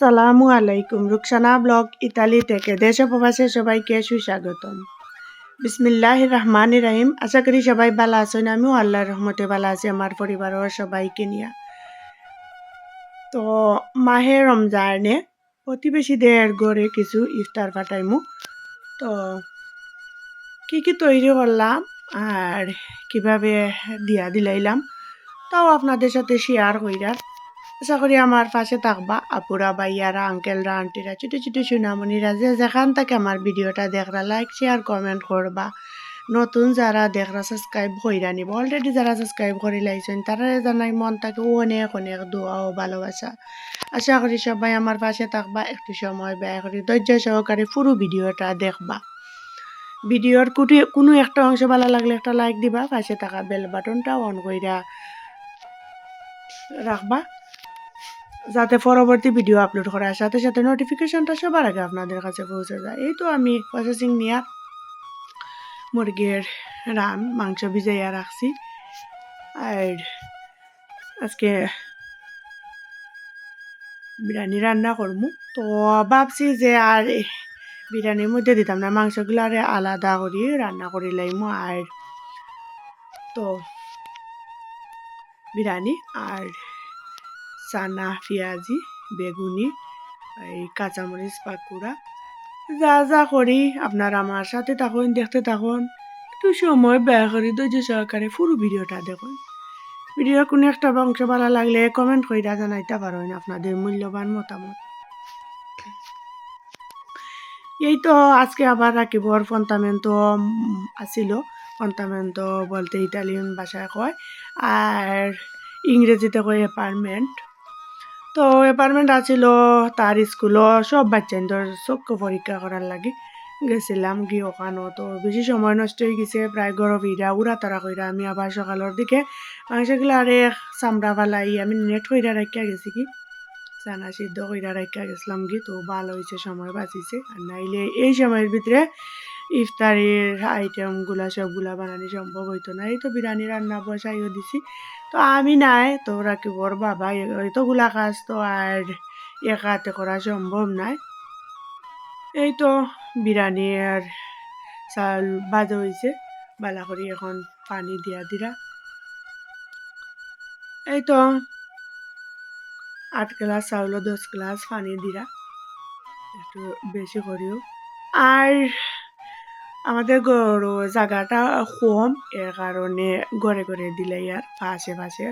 আসসালামু আলাইকুম। Rukhsana blog Italy থেকে দেশ প্রবাসে সবাইকে সুস্বাগতম। বিসমিল্লাহ রহমান রাহিম। আশা করি সবাই ভালো আছেন। আমিও আল্লাহর রহমতে ভালো আছি, আমার পরিবারের সবাইকে নিয়ে। তো মাহে রমজানে প্রতিবেশীদের গড়ে কিছু ইফতার পাঠাইমু। তো কি কি তৈরি করলাম আর কীভাবে দিয়া দিলাইলাম, তাও আপনাদের সাথে শেয়ার কইরা আশা করি আমার পাশে থাকবা। আপুরা ভাইয়ারা আঙ্কেলরা আন্টিরা ছোটো ছোটো সুনামণিরা যে যেখান থেকে আমার ভিডিওটা দেখরা লাইক শেয়ার কমেন্ট করবা নতুন যারা দেখরা সাবস্ক্রাইব কইরা নিব অলরেডি যারা সাবস্ক্রাইব করে লাইছেন তারা জানাই মন থাকে অনেক অনেক দোয়া ও ভালোবাসা আশা করি সবাই আমার পাশে থাকবা। একটু সময় ব্যয় করি ধৈর্য সহকারে পুরো ভিডিওটা দেখবা। ভিডিওর কুটি, কোনো একটা অংশ ভালো লাগলে একটা লাইক দিবা। পাশে থাকা বেল বাটনটা অন কইরা রাখবা যাতে পরবর্তী ভিডিও আপলোড করার সাথে সাথে নোটিফিকেশনটা সবার আগে আপনাদের কাছে পৌঁছে যায়। এই তো আমি প্রসেসিং নিয়ে মুরগির রান, মাংস ভিজাইয়া রাখছি। আর আজকে বিরিয়ানি রান্না করব তো ভাবছি যে আর বিরিয়ানির মধ্যে দিতাম না, মাংসগুলো আর আলাদা করি, রান্না করি লাইমো। আর তো বিরিয়ানি আর চানা, পেঁয়াজি, বেগুনি, এই কাঁচামরিচ, পাকুড়া, যা যা করি। আপনারা আমার সাথে থাকুন, দেখতে থাকুন। একটু সময় ব্যয় করি ধৈর্য সহকারে পুরো ভিডিওটা দেখুন। ভিডিওর কোনো একটা অংশ ভালো লাগলে কমেন্ট করে জানাইতে পারেন আপনাদের মূল্যবান মতামত। এই তো আজকে আবার রাখিবর ফন্তামেন্টো আসিল। ফন্তামেন্টো বলতে ইটালিয়ান ভাষায় কয়। আর ইংরেজিতে কয় অ্যাপার্টমেন্ট তো অ্যাপার্টমেন্ট আছিল তার স্কুলও সব বাচ্চাদের চক্ষু পরীক্ষা করার লাগে গেছিলাম গিয়ে ওখানো তো বেশি সময় নষ্ট হয়ে গেছে প্রায় গরম ইরা উড়া তারা কইরা আমি আবার সকালের দিকে মাংসগুলো আরে চামড়া ফালাই আমি নেট কইরা রাখিয়া গেছি কি, চানা সিদ্ধ কইরা রাখিয়া গেছিলাম কি, তো ভালো হয়েছে সময় বাঁচিছে। আর নাইলে এই সময়ের ভিতরে ইফতারির আইটেমগুলা সবগুলা বানানো সম্ভব হইতো না। এই তো বিরিয়ানি রান্না বসাইও দিছি। তো আমি নাই, তো ওরা কি ওর বাবা? এতগুলা কাজ তো আর একাতে করা সম্ভব নাই। এই তো বিরিয়ানি আর চাল বাজা হয়েছে বালা করে এখন পানি দিয়া দিরা। এই তো আট গ্লাস চাউল, দশ গ্লাস পানি দিরা। একটু বেশি করিও। আর আমাদের গরু জায়গাটা কম এর কারণে ঘরে ঘরে দিলে আর পাশে পাশে।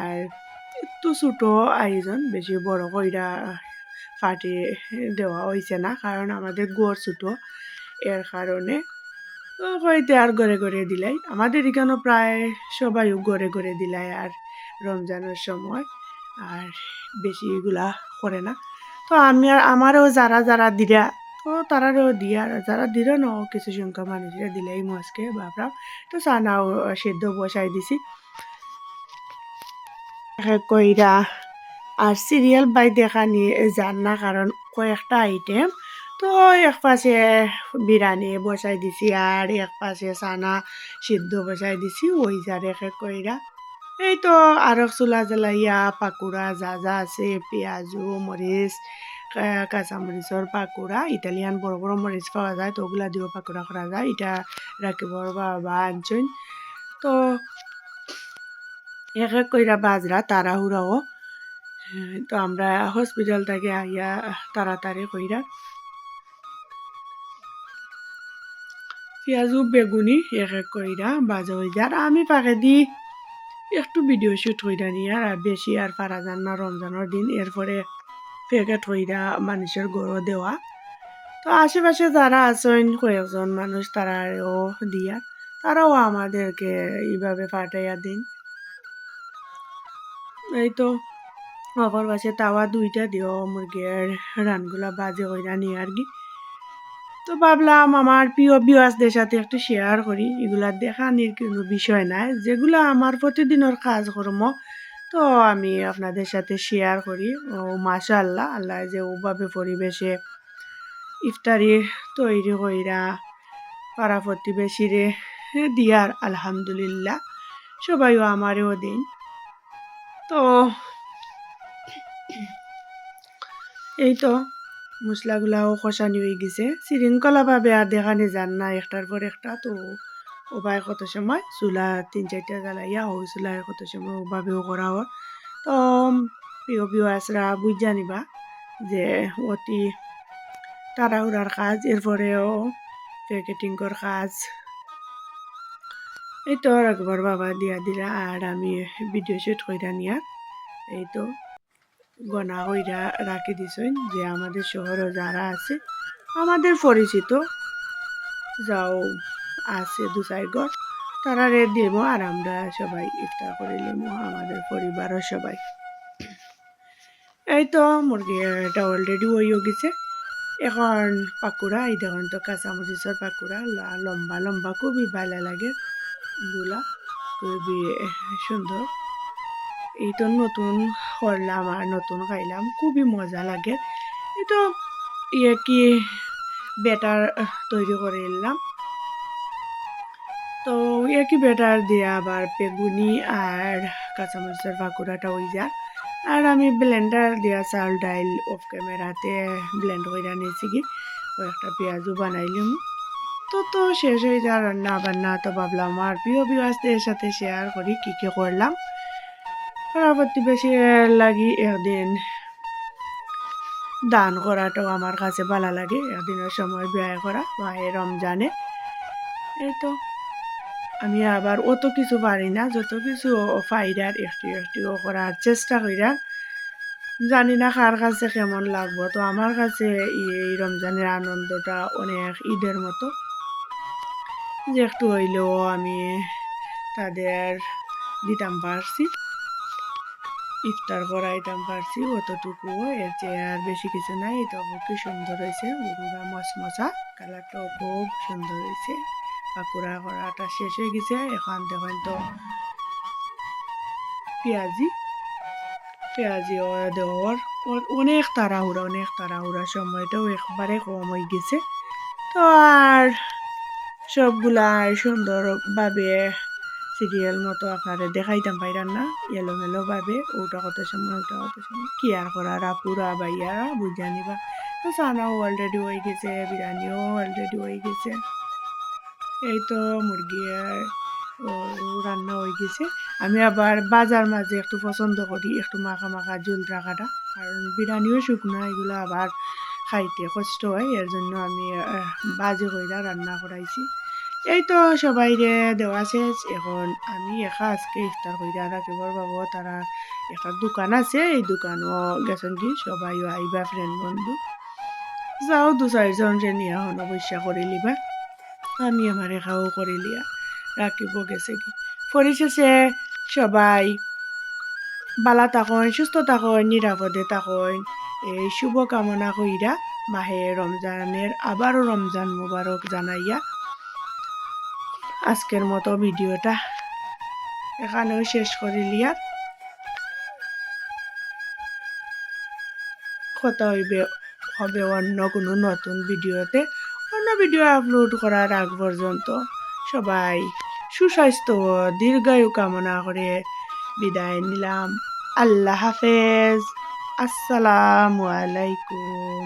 আর একটু ছোটো আয়োজন, বেশি বড় কইরা ফাটি দেওয়া হয়েছে না, কারণ আমাদের গড় ছোটো। এর কারণে হয়তো আর ঘরে ঘরে দিলাই। আমাদের এখানেও প্রায় সবাই ঘরে ঘরে দিলাই আর রমজানের সময়, আর বেশি এগুলা করে না। তো আমি আর আমারও যারা যারা দিরা তারারও দিয়া যারা দিল ন, কিছু সংখ্যক মানুষের দিলেই মাছকে বাপরা তো চানাও সেদ্ধ বসাই দিছি। কইরা আর সিরিয়াল বাই দেখা নিয়ে যান না কারণ কয়েকটা আইটেম তো এক পাশে বিরিয়ানি বসাই দিছি আর এক পাশে চানা সিদ্ধ বসাই দিছি, ওই যার কইরা এই তো আরও চুলা জ্বালাইয়া পাকুড়া যা যা আছে, পেঁয়াজু মরিচ কাঁচামরিচর পাকোড়া ইটালিয়ান বড় বড় মরিচ পাওয়া যায়, তো ওগুলা দিয়েও পাকোড়া যায় এটা রাখিবর বাবা আনছেন তো এক এক কইরা বাজরা তাড়াহুড়াও তো আমরা হসপিটাল থেকে আইয়া তাড়াতাড়ি কইরা পেঁয়াজু, বেগুনি এক এক কইরা বাজা হয়ে যায়। আর আমি পাকে দি একটু ভিডিও শুট কইরা নিয়ে, আর বেশি আর পারা যান না রমজানের দিন। এরপরে প্যাকেট হইরা মানুষের গরু দেওয়া। তো আশেপাশে যারা আছেন কয়েকজন মানুষ তারাও দিয়া, তারাও আমাদেরকে এইভাবে পাঠাইয়া দিন। এই তো অপর পাশে তাওয়া দুইটা দিও মুরগির রানগুলা বাজে হইরা নিয়ে আর কি। তো ভাবলাম আমার প্রিয় বিওয়াসদের সাথে একটু শেয়ার করি। এগুলা দেখানির কোনো বিষয় নাই। যেগুলা আমার প্রতিদিনের কাজকর্ম তো আমি আপনাদের সাথে শেয়ার করি। ও মাশাল্লাহ আল্লাহ আল্লাহ যে ওভাবে পরিবেশে ইফতারি তৈরি কইরা পাড়া প্রতিবেশীরে দিয়ার, আলহামদুলিল্লাহ। সবাইও আমারও দিন। তো এই তো মশলাগুলাও কষানি হয়ে গেছে। শৃঙ্খলাভাবে আর দেখানি যান না একটার পর একটা। তো ওবায় কত সময়? চুলা তিন চারটা জ্বালাইয়া ও চুলায় কত সময় ওভাবেও করা হয়। তো প্রিয় আসরা বুঝা নিবা যে অতি তাড়াহুড়ার কাজ এরপরেও প্যাকেটিংয়ের কাজ। এই তো একবার বাবা দিয়া দিলা আর আমি ভিডিও শুট কইরা নিয়া। এই তো গনা কইরা রাখি দিছেন যে আমাদের শহরে যারা আছে, আমাদের পরিচিত যাও। আছে দু চার ঘর, তারা রে দিব আর আমরা সবাই ইফতার করে নিব, আমাদের পরিবারও সবাই। এই তো মুরগিটা অলরেডি হয়েও গেছে। এখন পাকুড়া, এই দেখুন তো কাঁচামরিচের পাকুড়া লম্বা লম্বা, খুবই ভালো লাগে। গুলা খুবই সুন্দর। এই তো নতুন করলাম আর নতুন খাইলাম, খুবই মজা লাগে। এই তো ইয়ে কি বেটার তৈরি করে নিলাম। তো কি বেটার দিয়ে আবার বেগুনি আর কাঁচামরিচের পাকুড়াটা হয়ে যা আর আমি ব্লেন্ডার দিয়া চাল, ডাইল অফ ক্যামেরাতে ব্লেন্ড করে নিয়েছি কি, ওই একটা পেঁয়াজও বানাইলাম। তো তো শেষ হয়ে যা রান্না বান্না তো ভাবলাম আর প্রিয় বিবাসদের সাথে শেয়ার করি কী কী করলাম। পরবর্তী বেশি লাগি একদিন দান করাটাও আমার কাছে ভালো লাগে একদিনের সময় ব্যয় করা বা মায়ের রমজানে। এই তো। আমি আবার অত কিছু পারি না, যত কিছু ফাইডার একটু একটু করার চেষ্টা কইরা, জানি না কার কাছে কেমন লাগবো। তো আমার কাছে এই রমজানের আনন্দটা অনেক ঈদের মতো। যে একটু হইলেও আমি তাদের দিতাম পারছি, ইফতার করাইতাম পারছি, অতটুকু এর চেয়ে আর বেশি কিছু নাই। এটা কি সুন্দর হয়েছে উরুরা মচমচা, কালারটাও খুব সুন্দর হয়েছে। পাকুড়া করাটা শেষ হয়ে গেছে। এখন দেখেন তো পেঁয়াজি। পেঁয়াজি দেওয়ার অনেক তাড়াহুড়া অনেক তাড়াহুড়া সময়টাও একবারে কম হয়ে গেছে। তো আর সবগুলা সুন্দরভাবে সিরিয়াল মতো আপনারা দেখাইতাম পাইরান না ভাবে ওটা কত সময় ওটা কত সময় কি আর করার আপুরা বাইয়ারা বুঝা নিবা তো সানাও অলরেডি হয়ে গেছে বিরিয়ানিও অলরেডি হয়ে গেছে। এই তো মুরগি রান্না হয়ে গেছে। আমি আবার বাজার মাঝে একটু পছন্দ করি, একটু মাখা মাখা ঝোল রাখাটা। কারণ বিরিয়ানিও শুকনো, এগুলো আবার খাইতে কষ্ট হয়, এর জন্য আমি বাজে কইরা রান্না করাইছি। এই তো সবাই রে দেওয়া শেষ। এখন আমি একা আজকে ইফতার কইরা রাখিবর বাবু, তারা একটা দোকান আছে, এই দোকানও গেছেন কি? সবাই আইবা ফ্রেন্ড বন্ধু। যাও দু চারজন রে নিয়ে এখন অবশ্যা করে লিবা। আমি আমার একাও করে লিয়া রাখিব গেছে কি? পরিশেষে সবাই বালা থাকুন, সুস্থ থাকুন, নিরাপদে থাকুন। এই শুভ কামনা কইরা মাহে রমজানের আবারও রমজান মুবারক জানাইয়া আজকের মতো ভিডিওটা এখানেও শেষ করে লিয়ার কথা হইবে, হবে অন্য কোনো নতুন ভিডিওতে। অন্য ভিডিও আপলোড করার আগ পর্যন্ত সবাই সুস্বাস্থ্য দীর্ঘায়ু কামনা করে বিদায় নিলাম। আল্লাহ হাফেজ। আসসালামু আলাইকুম।